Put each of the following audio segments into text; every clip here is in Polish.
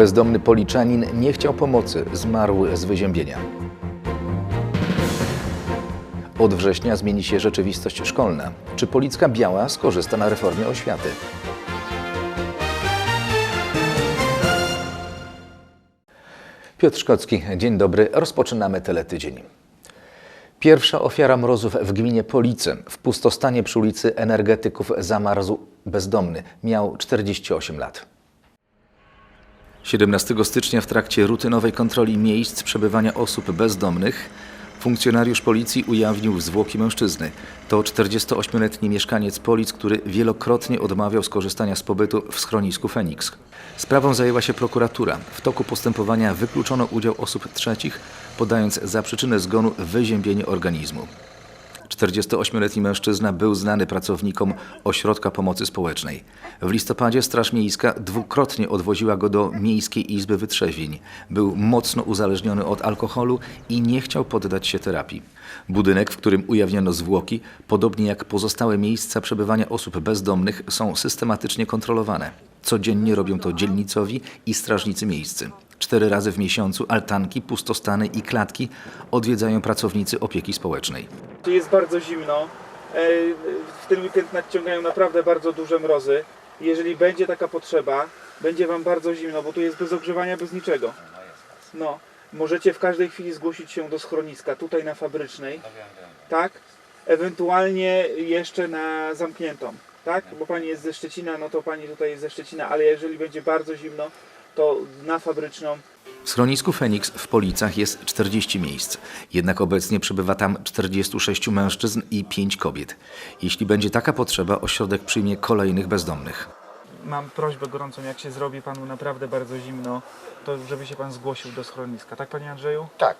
Bezdomny policzanin nie chciał pomocy, zmarł z wyziębienia. Od września zmieni się rzeczywistość szkolna. Czy Policka Biała skorzysta na reformie oświaty? Piotr Szkocki, dzień dobry. Rozpoczynamy teletydzień. Pierwsza ofiara mrozów w gminie Police. W pustostanie przy ulicy Energetyków zamarzł bezdomny. Miał 48 lat. 17 stycznia w trakcie rutynowej kontroli miejsc przebywania osób bezdomnych funkcjonariusz policji ujawnił zwłoki mężczyzny. To 48-letni mieszkaniec Polic, który wielokrotnie odmawiał skorzystania z pobytu w schronisku Feniks. Sprawą zajęła się prokuratura. W toku postępowania wykluczono udział osób trzecich, podając za przyczynę zgonu wyziębienie organizmu. 48-letni mężczyzna był znany pracownikom Ośrodka Pomocy Społecznej. W listopadzie Straż Miejska dwukrotnie odwoziła go do Miejskiej Izby Wytrzeźwień. Był mocno uzależniony od alkoholu i nie chciał poddać się terapii. Budynek, w którym ujawniono zwłoki, podobnie jak pozostałe miejsca przebywania osób bezdomnych, są systematycznie kontrolowane. Codziennie robią to dzielnicowi i strażnicy miejscy. Cztery razy w miesiącu altanki, pustostany i klatki odwiedzają pracownicy opieki społecznej. Jest bardzo zimno. E, W ten weekend nadciągają naprawdę bardzo duże mrozy. Jeżeli będzie taka potrzeba, będzie Wam bardzo zimno, bo tu jest bez ogrzewania, bez niczego. No, możecie w każdej chwili zgłosić się do schroniska, tutaj na Fabrycznej. Tak? Ewentualnie jeszcze na zamkniętą. Tak? Bo Pani jest ze Szczecina, no to Pani tutaj jest ze Szczecina, ale jeżeli będzie bardzo zimno, to na Fabryczną W schronisku Feniks w Policach jest 40 miejsc, jednak obecnie przebywa tam 46 mężczyzn i 5 kobiet. Jeśli będzie taka potrzeba, ośrodek przyjmie kolejnych bezdomnych. Mam prośbę gorącą, jak się zrobi panu naprawdę bardzo zimno, to żeby się pan zgłosił do schroniska. Tak, panie Andrzeju? Tak,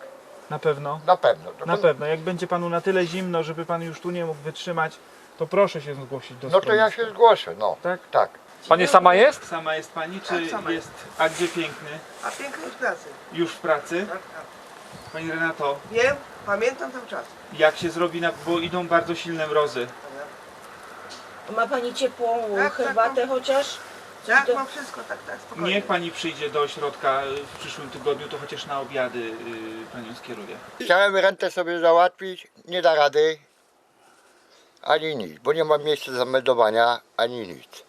Na pewno? na pewno. To Na pewno. Jak będzie panu na tyle zimno, żeby pan już tu nie mógł wytrzymać, to proszę się zgłosić do No to schroniska. ja się zgłoszę, no. Tak? Tak. Pani sama jest? Sama jest pani, czy Tak, sama jest... A gdzie piękny? A piękny jest pracy. Już w pracy? Tak, tak. Pani Renato, Wiem, pamiętam cały czas. jak się zrobi, na... bo idą bardzo silne mrozy. Ma pani ciepłą Tak, tak, herbatę chociaż? Tak, To- mam wszystko, tak, tak, spokojnie. Niech pani przyjdzie do ośrodka w przyszłym tygodniu, to chociaż na obiady y, panią skieruję. Chciałem rentę sobie załatwić, nie da rady. Ani nic, bo nie mam miejsca zameldowania, ani nic.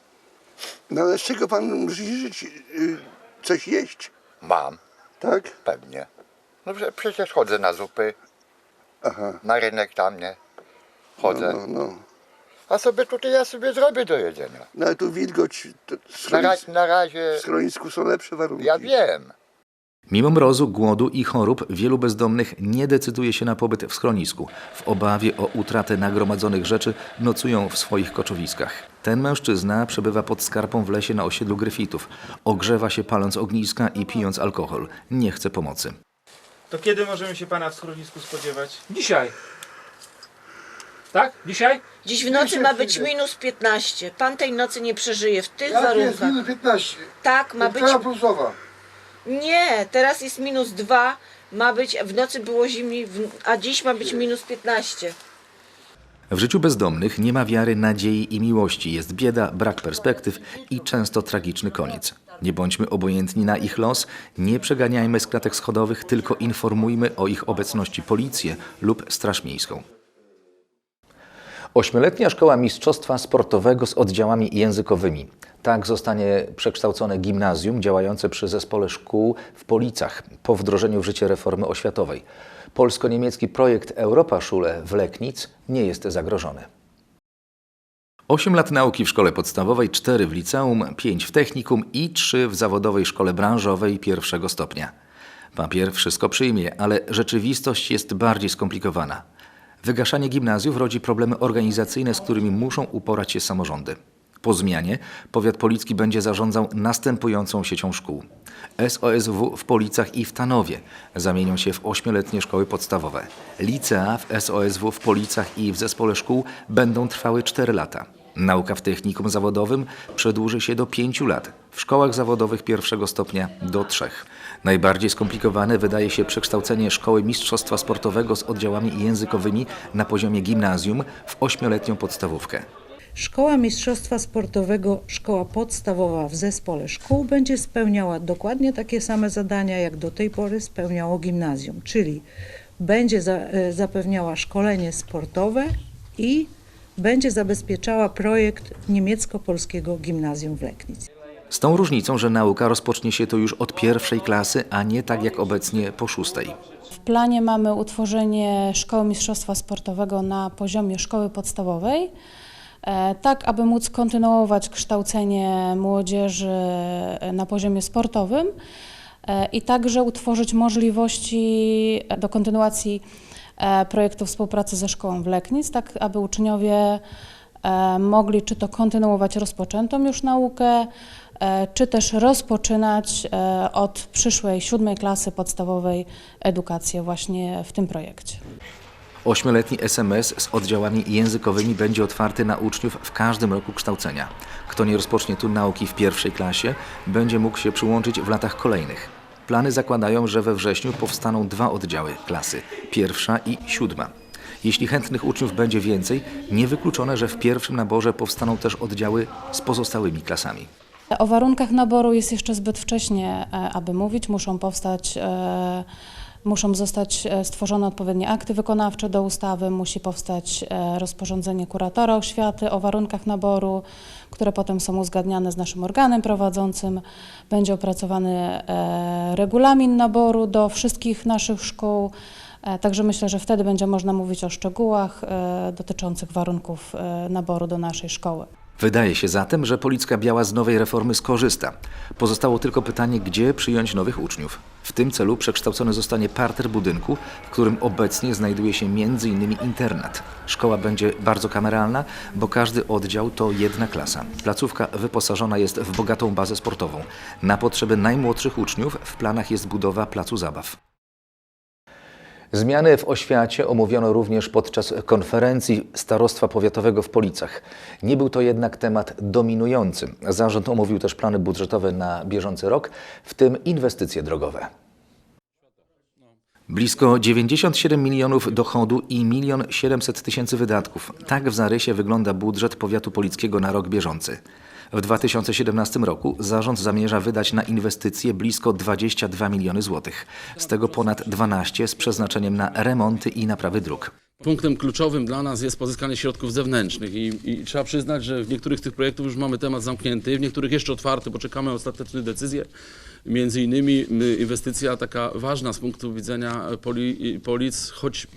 No ale z czego pan musi żyć? Y, Coś jeść, Mam, tak? pewnie. No prze- przecież chodzę na zupy, Aha. na rynek tam, nie? No, Chodzę. no, no. A sobie tutaj ja sobie zrobię do jedzenia. no ale tu wilgoć, to Na, schronis, ra- na razie, w schronisku są lepsze warunki. ja wiem. Mimo mrozu, głodu i chorób, wielu bezdomnych nie decyduje się na pobyt w schronisku. W obawie o utratę nagromadzonych rzeczy nocują w swoich koczowiskach. Ten mężczyzna przebywa pod skarpą w lesie na osiedlu Gryfitów. Ogrzewa się paląc ogniska i pijąc alkohol. Nie chce pomocy. To kiedy możemy się pana w schronisku spodziewać? Dzisiaj. Tak? Dzisiaj? Dziś w nocy ma być minus 15. Pan tej nocy nie przeżyje w tych warunkach. minus 15. Tak, ma być. plusowa. Nie, teraz jest minus 2. Ma być, w nocy było zimniej, a dziś ma być minus 15. W życiu bezdomnych nie ma wiary, nadziei i miłości. Jest bieda, brak perspektyw i często tragiczny koniec. Nie bądźmy obojętni na ich los, nie przeganiajmy z klatek schodowych, tylko informujmy o ich obecności policję lub Straż Miejską. Ośmioletnia szkoła mistrzostwa sportowego z oddziałami językowymi. Tak zostanie przekształcone gimnazjum działające przy zespole szkół w Policach po wdrożeniu w życie reformy oświatowej. Polsko-niemiecki projekt Europa Schule w Leknic nie jest zagrożony. Osiem lat nauki w szkole podstawowej, cztery w liceum, pięć w technikum i trzy w zawodowej szkole branżowej pierwszego stopnia. Papier wszystko przyjmie, ale rzeczywistość jest bardziej skomplikowana. Wygaszanie gimnazjów rodzi problemy organizacyjne, z którymi muszą uporać się samorządy. Po zmianie powiat policki będzie zarządzał następującą siecią szkół. SOSW w Policach i w Tanowie zamienią się w ośmioletnie szkoły podstawowe. Licea w SOSW w Policach i w zespole szkół będą trwały 4 lata. Nauka w technikum zawodowym przedłuży się do 5 lat, w szkołach zawodowych pierwszego stopnia do 3. Najbardziej skomplikowane wydaje się przekształcenie szkoły mistrzostwa sportowego z oddziałami językowymi na poziomie gimnazjum w ośmioletnią podstawówkę. Szkoła Mistrzostwa Sportowego, szkoła podstawowa w zespole szkół będzie spełniała dokładnie takie same zadania, jak do tej pory spełniało gimnazjum, czyli będzie za, e, zapewniała szkolenie sportowe i będzie zabezpieczała projekt niemiecko-polskiego gimnazjum w Leknicy. Z tą różnicą, że nauka rozpocznie się to już od pierwszej klasy, a nie tak jak obecnie po szóstej. W planie mamy utworzenie Szkoły Mistrzostwa Sportowego na poziomie szkoły podstawowej, e, tak aby móc kontynuować kształcenie młodzieży e, na poziomie sportowym e, i także utworzyć możliwości do kontynuacji projektu współpracy ze szkołą w Leknic, tak aby uczniowie mogli czy to kontynuować rozpoczętą już naukę, czy też rozpoczynać e, od przyszłej siódmej klasy podstawowej edukację właśnie w tym projekcie. Ośmioletni SMS z oddziałami językowymi będzie otwarty na uczniów w każdym roku kształcenia. Kto nie rozpocznie tu nauki w pierwszej klasie, będzie mógł się przyłączyć w latach kolejnych. Plany zakładają, że we wrześniu powstaną dwa oddziały klasy, pierwsza i siódma. Jeśli chętnych uczniów będzie więcej, niewykluczone, że w pierwszym naborze powstaną też oddziały z pozostałymi klasami. O warunkach naboru jest jeszcze zbyt wcześnie, e, aby mówić. Muszą powstać, e, muszą zostać e, stworzone odpowiednie akty wykonawcze do ustawy, musi powstać rozporządzenie kuratora oświaty o warunkach naboru, które potem są uzgadniane z naszym organem prowadzącym. Będzie opracowany regulamin naboru do wszystkich naszych szkół. Także myślę, że wtedy będzie można mówić o szczegółach dotyczących warunków naboru do naszej szkoły. Wydaje się zatem, że Policka Biała z nowej reformy skorzysta. Pozostało tylko pytanie, gdzie przyjąć nowych uczniów. W tym celu przekształcony zostanie parter budynku, w którym obecnie znajduje się m.in. internat. Szkoła będzie bardzo kameralna, bo każdy oddział to jedna klasa. Placówka wyposażona jest w bogatą bazę sportową. Na potrzeby najmłodszych uczniów w planach jest budowa placu zabaw. Zmiany w oświacie omówiono również podczas konferencji Starostwa Powiatowego w Policach. Nie był to jednak temat dominujący. Zarząd omówił też plany budżetowe na bieżący rok, w tym inwestycje drogowe. Blisko 97 milionów dochodu i 1 700 tysięcy wydatków. Tak w zarysie wygląda budżet powiatu polickiego na rok bieżący. W 2017 roku zarząd zamierza wydać na inwestycje blisko 22 miliony złotych, z tego ponad 12 z przeznaczeniem na remonty i naprawy dróg. Punktem kluczowym dla nas jest pozyskanie środków zewnętrznych i, i trzeba przyznać, że w niektórych z tych projektów już mamy temat zamknięty, w niektórych jeszcze otwarty, bo czekamy na ostateczne decyzje. Między innymi inwestycja taka ważna z punktu widzenia poli, Polic, choć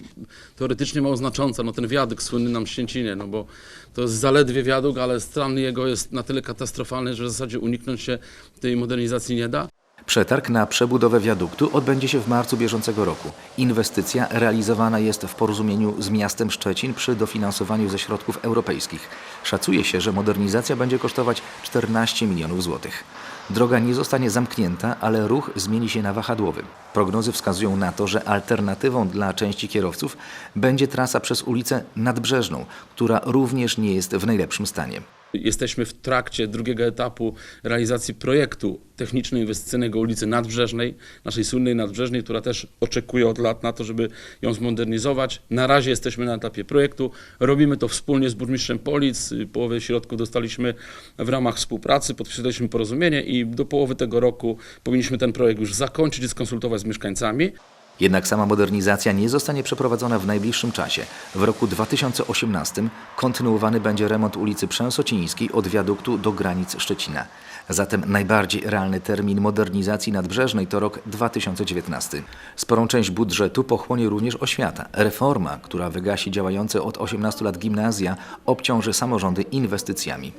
teoretycznie mało znacząca, no ten wiadukt słynny na Mścięcinie, no bo to jest zaledwie wiadukt, ale stan jego jest na tyle katastrofalny, że w zasadzie uniknąć się tej modernizacji nie da. Przetarg na przebudowę wiaduktu odbędzie się w marcu bieżącego roku. Inwestycja realizowana jest w porozumieniu z miastem Szczecin przy dofinansowaniu ze środków europejskich. Szacuje się, że modernizacja będzie kosztować 14 milionów złotych. Droga nie zostanie zamknięta, ale ruch zmieni się na wahadłowy. Prognozy wskazują na to, że alternatywą dla części kierowców będzie trasa przez ulicę Nadbrzeżną, która również nie jest w najlepszym stanie. Jesteśmy w trakcie drugiego etapu realizacji projektu techniczno-inwestycyjnego ulicy Nadbrzeżnej, naszej słynnej Nadbrzeżnej, która też oczekuje od lat na to, żeby ją zmodernizować. Na razie jesteśmy na etapie projektu. Robimy to wspólnie z burmistrzem Polic. Połowę środków dostaliśmy w ramach współpracy, podpisaliśmy porozumienie i do połowy tego roku powinniśmy ten projekt już zakończyć i skonsultować z mieszkańcami. Jednak sama modernizacja nie zostanie przeprowadzona w najbliższym czasie. W roku 2018 kontynuowany będzie remont ulicy Przęsocińskiej od wiaduktu do granic Szczecina. Zatem najbardziej realny termin modernizacji nadbrzeżnej to rok 2019. Sporą część budżetu pochłonie również oświata. Reforma, która wygasi działające od 18 lat gimnazja, obciąży samorządy inwestycjami.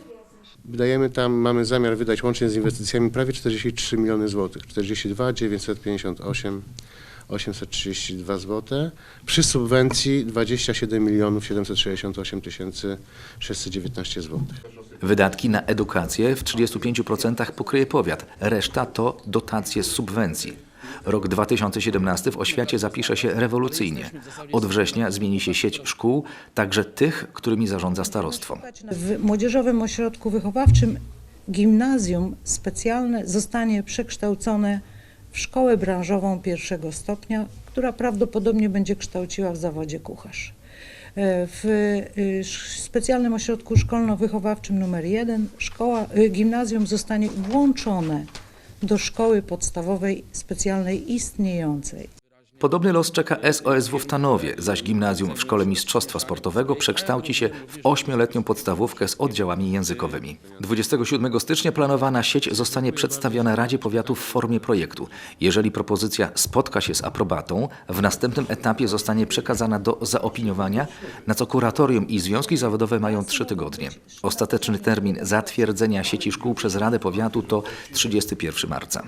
Wydajemy tam, mamy zamiar wydać łącznie z inwestycjami prawie 43 miliony złotych. 42 958 832 zł przy subwencji 27 milionów 768 tysięcy 619 zł. Wydatki na edukację w 35% pokryje powiat, reszta to dotacje z subwencji. Rok 2017 w oświacie zapisze się rewolucyjnie. Od września zmieni się sieć szkół, także tych, którymi zarządza starostwo. W Młodzieżowym Ośrodku Wychowawczym gimnazjum specjalne zostanie przekształcone w szkołę branżową pierwszego stopnia, która prawdopodobnie będzie kształciła w zawodzie kucharz. W y, specjalnym ośrodku szkolno-wychowawczym numer 1 szkoła, y, gimnazjum zostanie włączone do szkoły podstawowej specjalnej istniejącej. Podobny los czeka SOSW w Tanowie, zaś gimnazjum w Szkole Mistrzostwa Sportowego przekształci się w ośmioletnią podstawówkę z oddziałami językowymi. 27 stycznia planowana sieć zostanie przedstawiona Radzie Powiatu w formie projektu. Jeżeli propozycja spotka się z aprobatą, w następnym etapie zostanie przekazana do zaopiniowania, na co kuratorium i związki zawodowe mają trzy tygodnie. Ostateczny termin zatwierdzenia sieci szkół przez Radę Powiatu to 31 marca.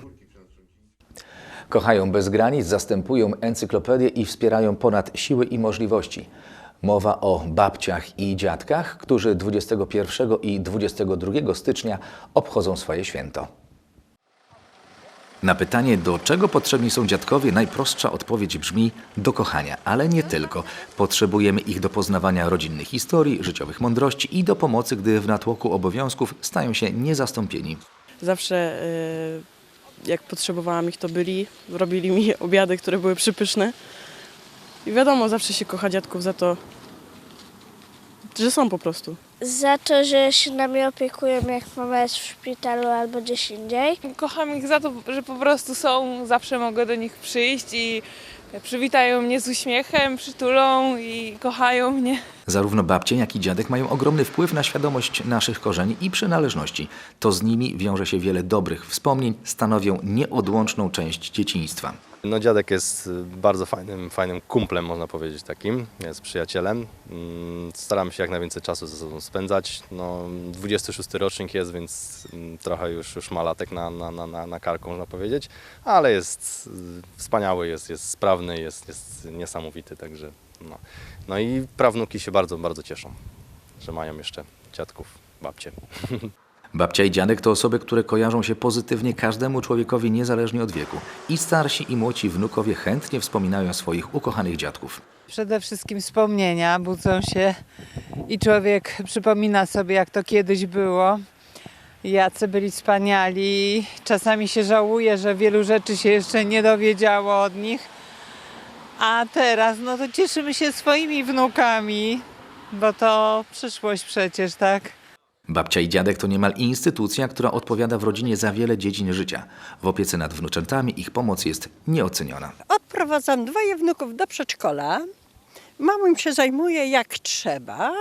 Kochają bez granic, zastępują encyklopedię i wspierają ponad siły i możliwości. Mowa o babciach i dziadkach, którzy 21 i 22 stycznia obchodzą swoje święto. Na pytanie, do czego potrzebni są dziadkowie, najprostsza odpowiedź brzmi do kochania, ale nie tylko. Potrzebujemy ich do poznawania rodzinnych historii, życiowych mądrości i do pomocy, gdy w natłoku obowiązków stają się niezastąpieni. Zawsze y, jak potrzebowałam ich, to byli, robili mi obiady, które były przypyszne. I wiadomo, zawsze się kocha dziadków za to, że są po prostu. Za to, że się nami opiekują, jak mama jest w szpitalu albo gdzieś indziej. Kocham ich za to, że po prostu są, zawsze mogę do nich przyjść i przywitają mnie z uśmiechem, przytulą i kochają mnie. Zarówno babcie, jak i dziadek mają ogromny wpływ na świadomość naszych korzeni i przynależności. To z nimi wiąże się wiele dobrych wspomnień, stanowią nieodłączną część dzieciństwa. No dziadek jest y, bardzo fajnym, fajnym kumplem, można powiedzieć takim, jest przyjacielem. Mm, Staramy się jak najwięcej czasu ze sobą spędzać. No, 26 rocznik jest, więc mm, trochę już, już ma latek na, na, na, na- karku, można powiedzieć, ale jest y, wspaniały, jest, jest sprawny, jest, jest niesamowity, także no. no i prawnuki się bardzo, bardzo cieszą, że mają jeszcze dziadków, babcie. Babcia i dziadek to osoby, które kojarzą się pozytywnie każdemu człowiekowi niezależnie od wieku. I starsi i młodzi wnukowie chętnie wspominają swoich ukochanych dziadków. Przede wszystkim wspomnienia budzą się i człowiek przypomina sobie, jak to kiedyś było. Jacy byli wspaniali. Czasami się żałuje, że wielu rzeczy się jeszcze nie dowiedziało od nich. A teraz, no to cieszymy się swoimi wnukami, bo to przyszłość przecież, tak? Babcia i dziadek to niemal instytucja, która odpowiada w rodzinie za wiele dziedzin życia. W opiece nad wnuczętami ich pomoc jest nieoceniona. Odprowadzam dwoje wnuków do przedszkola. Mamą im się zajmuje jak trzeba.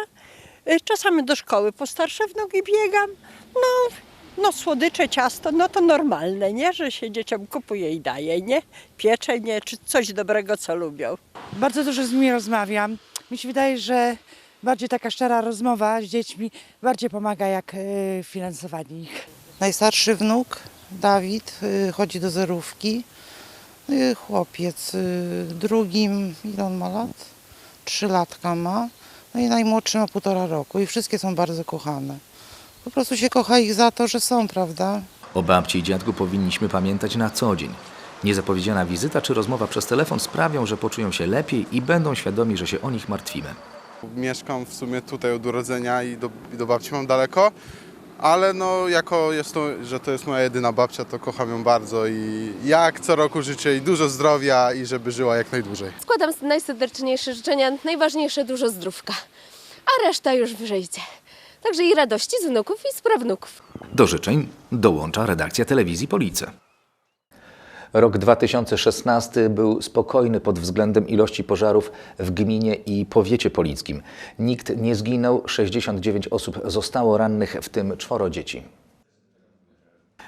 Y, Czasami do szkoły po starsze wnuki biegam. No, no słodycze, ciasto, no to normalne, nie? Że się dzieciom kupuje i daje, nie? Pieczenie czy coś dobrego, co lubią. Bardzo dużo z nimi rozmawiam. Mi się wydaje, że bardziej taka szczera rozmowa z dziećmi bardziej pomaga jak y, finansowanie ich. Najstarszy wnuk, Dawid, y, chodzi do zerówki. Y, Chłopiec y, drugim, ile on ma lat? Trzy latka ma. No i najmłodszy ma półtora roku i wszystkie są bardzo kochane. Po prostu się kocha ich za to, że są, prawda? O babci i dziadku powinniśmy pamiętać na co dzień. Niezapowiedziana wizyta czy rozmowa przez telefon sprawią, że poczują się lepiej i będą świadomi, że się o nich martwimy. Mieszkam w sumie tutaj od urodzenia i do, i do babci mam daleko, ale no jako jest to, że to jest moja jedyna babcia, to kocham ją bardzo i jak co roku życzę jej dużo zdrowia i żeby żyła jak najdłużej. Składam najserdeczniejsze życzenia, najważniejsze dużo zdrówka, a reszta już wyjdzie. Także i radości z wnuków i z prawnuków. Do życzeń dołącza redakcja telewizji Police. Rok 2016 był spokojny pod względem ilości pożarów w gminie i powiecie polickim. Nikt nie zginął, 69 osób zostało rannych, w tym czworo dzieci.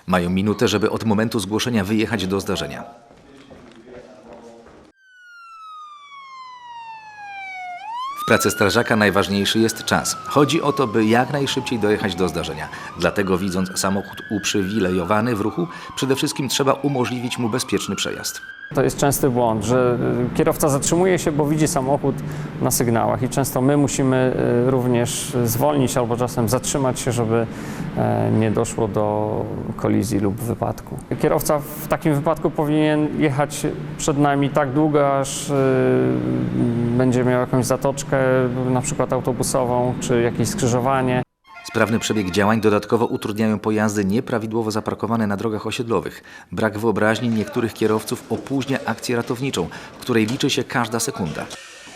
Mają minutę, żeby od momentu zgłoszenia wyjechać do zdarzenia. Pracy strażaka najważniejszy jest czas. Chodzi o to, by jak najszybciej dojechać do zdarzenia. Dlatego widząc samochód uprzywilejowany w ruchu, przede wszystkim trzeba umożliwić mu bezpieczny przejazd. To jest częsty błąd, że y, kierowca zatrzymuje się, bo widzi samochód na sygnałach i często my musimy y, również zwolnić albo czasem zatrzymać się, żeby e, nie doszło do kolizji lub wypadku. Kierowca w takim wypadku powinien jechać przed nami tak długo, aż y, będzie miał jakąś zatoczkę, na przykład autobusową, czy jakieś skrzyżowanie. Sprawny przebieg działań dodatkowo utrudniają pojazdy nieprawidłowo zaparkowane na drogach osiedlowych. Brak wyobraźni niektórych kierowców opóźnia akcję ratowniczą, w której liczy się każda sekunda.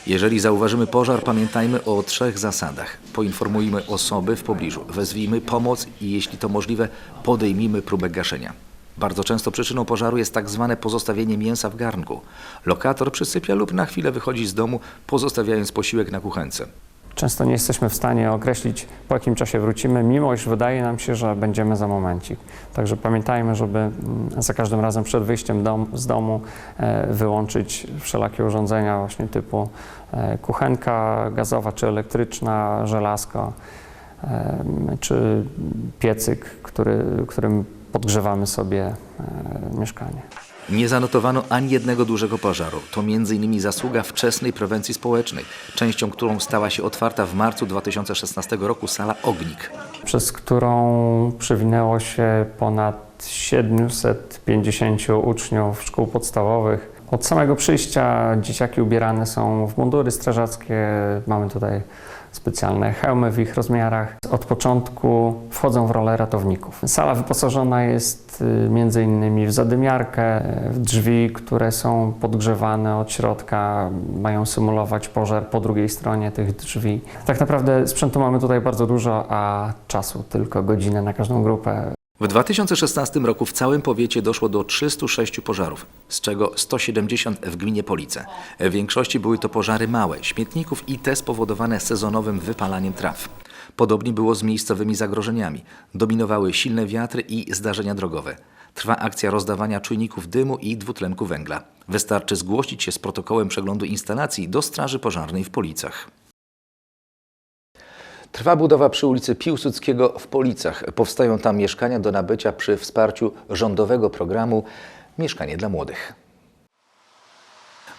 Jeżeli zauważymy pożar, pamiętajmy o trzech zasadach. Poinformujmy osoby w pobliżu, wezwijmy pomoc i jeśli to możliwe, podejmijmy próbę gaszenia. Bardzo często przyczyną pożaru jest tak zwane pozostawienie mięsa w garnku. Lokator przysypia lub na chwilę wychodzi z domu, pozostawiając posiłek na kuchence. Często nie jesteśmy w stanie określić, po jakim czasie wrócimy, mimo iż wydaje nam się, że będziemy za momencik. Także pamiętajmy, żeby mm, za każdym razem przed wyjściem dom, z domu e, wyłączyć wszelakie urządzenia właśnie typu e, kuchenka gazowa czy elektryczna, żelazko, em, czy piecyk, który, którym podgrzewamy sobie e, mieszkanie. Nie zanotowano ani jednego dużego pożaru. To m.in. zasługa wczesnej prewencji społecznej, częścią którą stała się otwarta w marcu 2016 roku sala Ognik. przez którą przewinęło się ponad 750 uczniów szkół podstawowych. Od samego przyjścia dzieciaki ubierane są w mundury strażackie. Mamy tutaj specjalne hełmy w ich rozmiarach. Od początku wchodzą w rolę ratowników. Sala wyposażona jest y, innymi w zadymiarkę, w drzwi, które są podgrzewane od środka, mają symulować pożar po drugiej stronie tych drzwi. Tak naprawdę sprzętu mamy tutaj bardzo dużo, a czasu tylko godzinę na każdą grupę. W 2016 roku w całym powiecie doszło do 306 pożarów, z czego 170 w gminie Police. W większości były to pożary małe, śmietników i te spowodowane sezonowym wypalaniem traw. Podobnie było z miejscowymi zagrożeniami. Dominowały silne wiatry i zdarzenia drogowe. Trwa akcja rozdawania czujników dymu i dwutlenku węgla. Wystarczy zgłosić się z protokołem przeglądu instalacji do Straży Pożarnej w Policach. Trwa budowa przy ulicy Piłsudskiego w Policach. Powstają tam mieszkania do nabycia przy wsparciu rządowego programu Mieszkanie dla Młodych.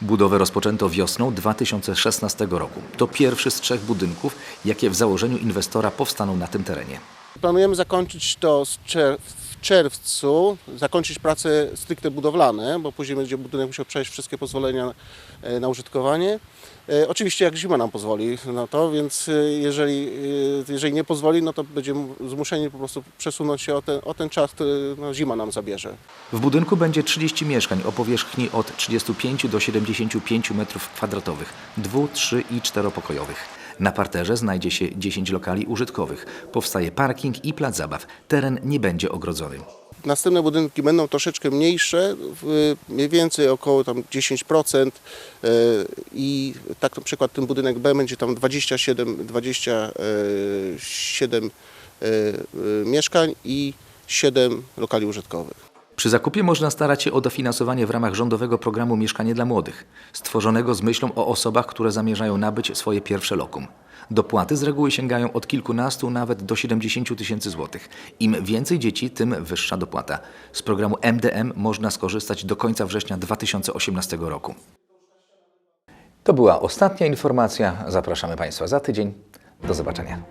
Budowę rozpoczęto wiosną 2016 roku. To pierwszy z trzech budynków, jakie w założeniu inwestora powstaną na tym terenie. Planujemy zakończyć to w czerwcu, zakończyć prace stricte budowlane, bo później będzie budynek musiał przejść wszystkie pozwolenia e, na użytkowanie. E, Oczywiście jak zima nam pozwoli na to, więc e, jeżeli, e, jeżeli nie pozwoli, no to będziemy zmuszeni po prostu przesunąć się o ten, o ten czas, który no, zima nam zabierze. W budynku będzie 30 mieszkań o powierzchni od 35 do 75 m2, dwu, trzy i czteropokojowych. Na parterze znajdzie się 10 lokali użytkowych. Powstaje parking i plac zabaw. Teren nie będzie ogrodzony. Następne budynki będą troszeczkę mniejsze, mniej więcej około tam 10% e, i tak na przykład ten budynek B będzie tam 27, 27 e, e, mieszkań i 7 lokali użytkowych. Przy zakupie można starać się o dofinansowanie w ramach rządowego programu Mieszkanie dla Młodych, stworzonego z myślą o osobach, które zamierzają nabyć swoje pierwsze lokum. Dopłaty z reguły sięgają od kilkunastu nawet do 70 tysięcy złotych. Im więcej dzieci, tym wyższa dopłata. Z programu MDM można skorzystać do końca września 2018 roku. To była ostatnia informacja. Zapraszamy Państwa za tydzień. Do zobaczenia.